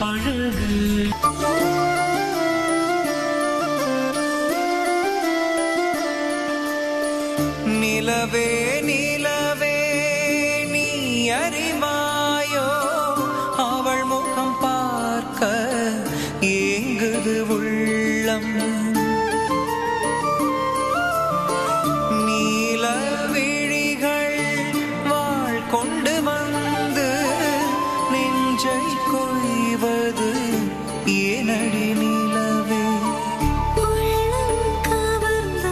அழகு நிலவே நிலவே நீ அறிவாயோ? அவள் முகம் பார்க்க ஏங்குது உள்ளம். நீல விழிகள் வாழ் கொண்டு வந்த நெஞ்சை கொய்வது ஏனடி நிலவே? உள்ளம் கவர்ந்த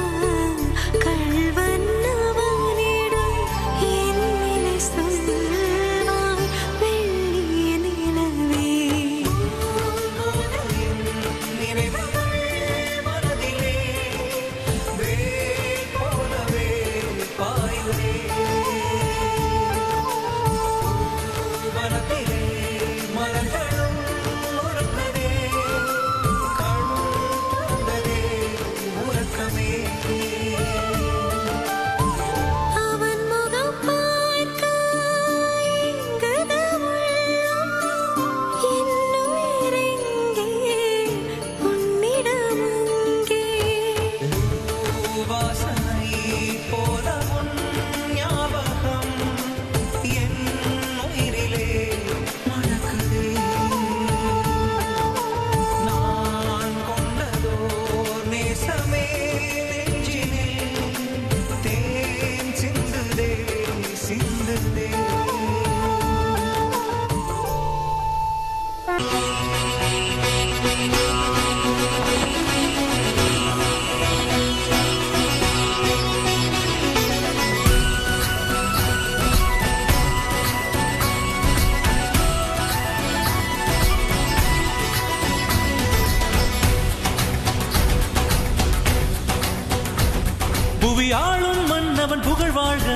புவி ஆளும் மன்னவன் புகழ் வாழ்க.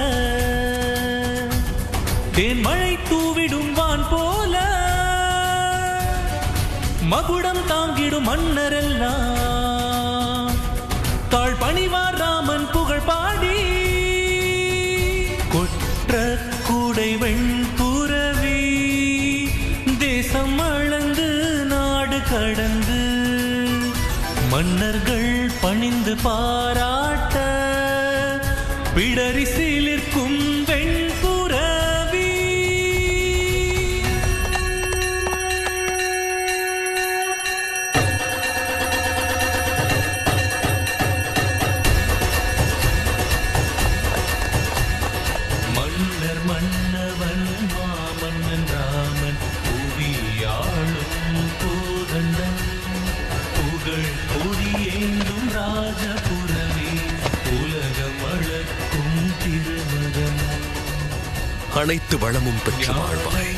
தேன் மழை தூவிடும் வான் போல. மகுடம் தாங்கிடும் மன்னரெல்லாம். தாழ் பணிவார் ராமன் புகழ் பாடி. கொற்ற கூடை வெண்புறவி தேசம் அளந்து நாடு கடந்து. மன்னர்கள் பணிந்து பாராட்ட. பிடரிசி அனைத்து வளமும் பெற்று வாழ்வாய்.